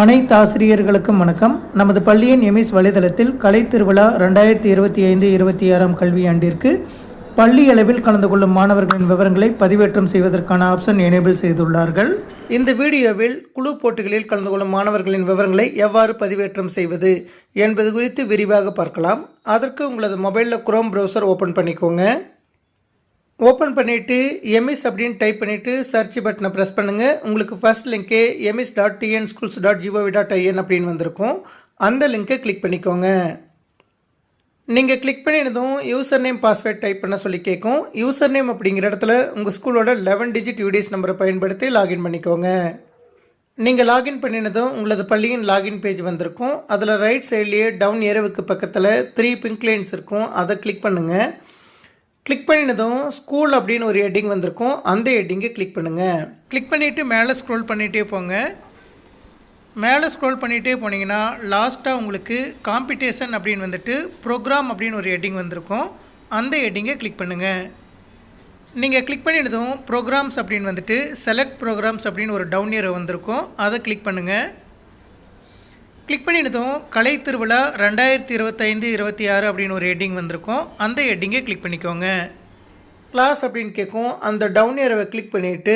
அனைத்து ஆசிரியர்களுக்கும் வணக்கம். நமது பள்ளியின் எமிஸ் வலைதளத்தில் கலை திருவிழா ரெண்டாயிரத்தி இருபத்தி ஐந்து இருபத்தி ஆறாம் கல்வியாண்டிற்கு பள்ளி அளவில் கலந்து கொள்ளும் மாணவர்களின் விவரங்களை பதிவேற்றம் செய்வதற்கான ஆப்ஷன் எனேபிள் செய்துள்ளார்கள். இந்த வீடியோவில் குழு போட்டிகளில் கலந்து கொள்ளும் மாணவர்களின் விவரங்களை எவ்வாறு பதிவேற்றம் செய்வது என்பது குறித்து விரிவாக பார்க்கலாம். அதற்கு உங்களது மொபைலில் குரோம் ப்ரௌசர் ஓப்பன் பண்ணிக்கோங்க. ஓப்பன் பண்ணிவிட்டு எம்இஸ் அப்படின்னு டைப் பண்ணிவிட்டு சர்ச் பட்டனை ப்ரெஸ் பண்ணுங்கள் உங்களுக்கு first லிங்க்கே EMIS dot TN schools dot GOV dot IN அப்படின்னு வந்திருக்கும். அந்த லிங்க்கை கிளிக் பண்ணிக்கோங்க. நீங்கள் கிளிக் பண்ணினதும் யூசர் நேம் பாஸ்வேர்ட் டைப் பண்ண சொல்லி கேட்கும் யூசர் நேம் அப்படிங்கிற இடத்துல உங்கள் ஸ்கூலோட லெவன் டிஜிட் யூடிஎஸ் நம்பரை பயன்படுத்தி லாகின் பண்ணிக்கோங்க. நீங்கள் லாகின் பண்ணினதும் உங்களது பள்ளியின் லாகின் பேஜ் வந்திருக்கும். அதில் ரைட் சைட்லேயே டவுன் ஏரவுக்கு பக்கத்தில் த்ரீ பிங்க் லைன்ஸ் இருக்கும். அதை கிளிக் பண்ணுங்கள் கிளிக் பண்ணினதும் ஸ்கூல் அப்படின்னு ஒரு ஹெட்டிங் வந்திருக்கும். அந்த ஹெட்டிங்கை கிளிக் பண்ணுங்கள் கிளிக் பண்ணிவிட்டு மேலே ஸ்க்ரோல் பண்ணிகிட்டே போங்க. மேலே ஸ்க்ரோல் பண்ணிகிட்டே போனீங்கன்னா லாஸ்ட்டாக உங்களுக்கு காம்படிஷன் அப்படின்னு வந்துட்டு ப்ரோக்ராம் அப்படின்னு ஒரு ஹெட்டிங் வந்திருக்கும். அந்த ஹெட்டிங்கை கிளிக் பண்ணுங்கள் நீங்கள் கிளிக் பண்ணினதும் ப்ரோக்ராம்ஸ் அப்படின்னு வந்துட்டு செலக்ட் ப்ரோக்ராம்ஸ் அப்படின்னு ஒரு டவுன் இயர் வந்திருக்கும். அதை கிளிக் பண்ணுங்கள் கிளிக் பண்ணினதும் கலை திருவிழா ரெண்டாயிரத்தி இருபத்தைந்து இருபத்தி ஆறு அப்படின்னு ஒரு ஹெட்டிங் வந்திருக்கும். அந்த ஹெட்டிங்கை கிளிக் பண்ணிக்கோங்க. கிளாஸ் அப்படின்னு கேட்கும். அந்த டவுன் ஏரவை கிளிக் பண்ணிவிட்டு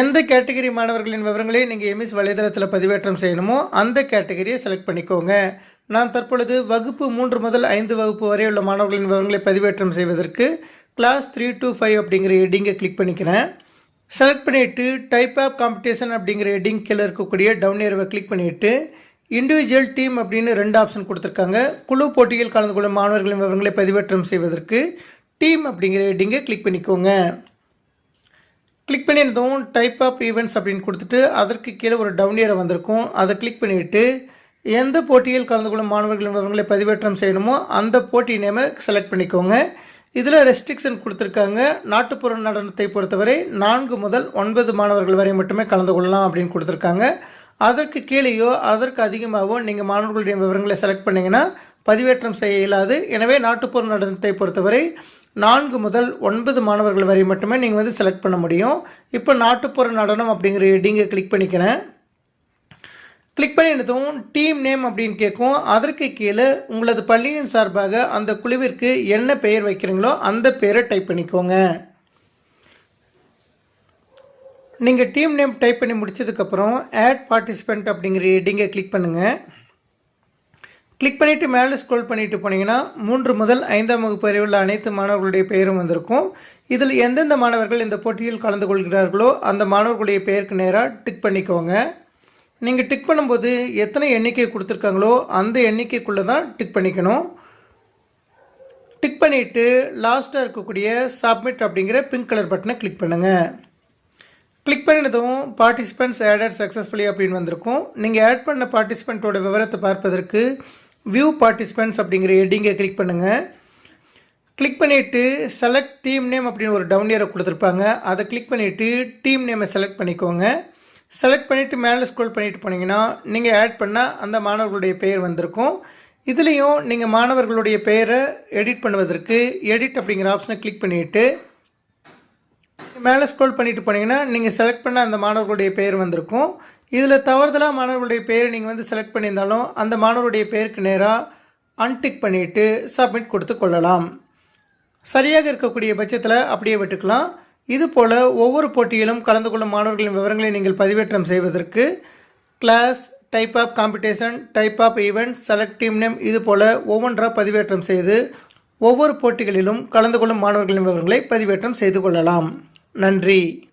எந்த கேட்டகரி மாணவர்களின் விவரங்களை நீங்கள் எம்எஸ் வலைதளத்தில் பதிவேற்றம் செய்யணுமோ அந்த கேட்டகரியை செலக்ட் பண்ணிக்கோங்க. நான் தற்பொழுது வகுப்பு மூன்று முதல் ஐந்து வகுப்பு வரை உள்ள மாணவர்களின் விவரங்களை பதிவேற்றம் செய்வதற்கு கிளாஸ் த்ரீ டூ ஃபைவ் அப்படிங்கிற ஹெட்டிங்கை கிளிக் பண்ணிக்கிறேன். செலக்ட் பண்ணிவிட்டு டைப் ஆஃப் காம்படிஷன் அப்படிங்கிற ஹெட்டிங் கீழே இருக்கக்கூடிய டவுன் ஏரவை கிளிக் பண்ணிவிட்டு இண்டிவிஜுவல் டீம் அப்படின்னு ரெண்டு ஆப்ஷன் கொடுத்துருக்காங்க. குழு போட்டியில் கலந்து கொள்ளும் மாணவர்களின் விவரங்களை பதிவேற்றம் செய்வதற்கு டீம் அப்படிங்கிற ஹெட்டிங்கை கிளிக் பண்ணிக்கோங்க. கிளிக் பண்ணியிருந்தோம் டைப் ஆஃப் ஈவெண்ட்ஸ் அப்படின்னு கொடுத்துட்டு அதற்கு கீழே ஒரு டவுன் இயரை வந்திருக்கும். அதை கிளிக் பண்ணிவிட்டு எந்த போட்டியில் கலந்து கொள்ளும் மாணவர்களின் விவரங்களை பதிவேற்றம் செய்யணுமோ அந்த போட்டி நேமை செலக்ட் பண்ணிக்கோங்க. இதில் ரெஸ்ட்ரிக்ஷன் கொடுத்துருக்காங்க. நாட்டுப்புற நடனத்தை பொறுத்தவரை நான்கு முதல் ஒன்பது மாணவர்கள் வரை மட்டுமே கலந்து கொள்ளலாம் அப்படின்னு கொடுத்துருக்காங்க. அதற்கு கீழேயோ அதற்கு அதிகமாகவோ நீங்கள் மாணவர்களுடைய விவரங்களை செலக்ட் பண்ணிங்கன்னா பதிவேற்றம் செய்ய இயலாது. எனவே நாட்டுப்புற நடனத்தை பொறுத்தவரை நான்கு முதல் ஒன்பது மாணவர்கள் வரை மட்டுமே நீங்கள் வந்து செலக்ட் பண்ண முடியும். இப்போ நாட்டுப்புற நடனம் அப்படிங்கிற ஹெட்டிங்கை கிளிக் பண்ணிக்கிறேன். கிளிக் பண்ணினதும் டீம் நேம் அப்படின்னு கேட்கும் அதற்கு கீழே உங்களது பள்ளியின் சார்பாக அந்த குழுவிற்கு என்ன பெயர் வைக்கிறீங்களோ அந்த பெயரை டைப் பண்ணிக்கோங்க. நீங்கள் டீம் நேம் டைப் பண்ணி முடிச்சதுக்கப்புறம் ஆட் பார்ட்டிசிபெண்ட் அப்படிங்கிற ஹெட்டிங்கை கிளிக் பண்ணுங்கள் கிளிக் பண்ணிவிட்டு மேலே ஸ்க்ரோல் பண்ணிவிட்டு போனீங்கன்னா மூன்று முதல் ஐந்தாம் வகுப்பு வரை உள்ள அனைத்து மாணவர்களுடைய பெயரும் வந்திருக்கும். இதில் எந்தெந்த மாணவர்கள் இந்த போட்டியில் கலந்து கொள்கிறார்களோ அந்த மாணவர்களுடைய பெயருக்கு நேராக டிக் பண்ணிக்கோங்க. நீங்கள் டிக் பண்ணும்போது எத்தனை எண்ணிக்கை கொடுத்துருக்காங்களோ அந்த எண்ணிக்கைக்குள்ளே தான் டிக் பண்ணிக்கணும். டிக் பண்ணிவிட்டு லாஸ்ட்டாக இருக்கக்கூடிய சப்மிட் அப்படிங்கிற பிங்க் கலர் பட்டனை கிளிக் பண்ணுங்கள் கிளிக் பண்ணினதும் பார்ட்டிசிபெண்ட்ஸ் ஆடட் சக்ஸஸ்ஃபுல்லி அப்படின்னு வந்திருக்கும். நீங்கள் ஆட் பண்ண பார்ட்டிசிபெண்ட்டோட விவரத்தை பார்ப்பதற்கு வியூ பார்ட்டிசிபெண்ட்ஸ் அப்படிங்கிற ஹெட்டிங்கை கிளிக் பண்ணுங்கள் கிளிக் பண்ணிவிட்டு செலக்ட் டீம் நேம் அப்படின்னு ஒரு டவுன் இயரை கொடுத்துருப்பாங்க. அதை கிளிக் பண்ணிவிட்டு டீம் நேமை செலக்ட் பண்ணிக்கோங்க. செலக்ட் பண்ணிவிட்டு மேலே ஸ்க்ரோல் பண்ணிட்டு போனீங்கன்னா நீங்கள் ஆட் பண்ணால் அந்த மாணவர்களுடைய பெயர் வந்திருக்கும். இதுலேயும் நீங்கள் மாணவர்களுடைய பெயரை எடிட் பண்ணுவதற்கு எடிட் அப்படிங்கிற ஆப்ஷனை கிளிக் பண்ணிவிட்டு மேலே ஸ்க்ரோல் பண்ணிட்டு போனீங்கன்னா நீங்கள் செலக்ட் பண்ண அந்த மாணவர்களுடைய பேர் வந்திருக்கும். இதில் தவறுதலாக மாணவர்களுடைய பேர் நீங்கள் வந்து செலக்ட் பண்ணியிருந்தாலும் அந்த மாணவருடைய பேருக்கு நேராக அன்டிக் பண்ணிவிட்டு சப்மிட் கொடுத்து கொள்ளலாம். சரியாக இருக்கக்கூடிய பட்சத்தில் அப்படியே விட்டுக்கலாம். இது போல் ஒவ்வொரு போட்டியிலும் கலந்து கொள்ளும் மாணவர்களின் விவரங்களை நீங்கள் பதிவேற்றம் செய்வதற்கு class type of competition type of event select team name இது போல் ஒவ்வொன்றாக பதிவேற்றம் செய்து ஒவ்வொரு போட்டிகளிலும் கலந்து கொள்ளும் மாணவர்களின் விவரங்களை பதிவேற்றம் செய்து கொள்ளலாம். நன்றி.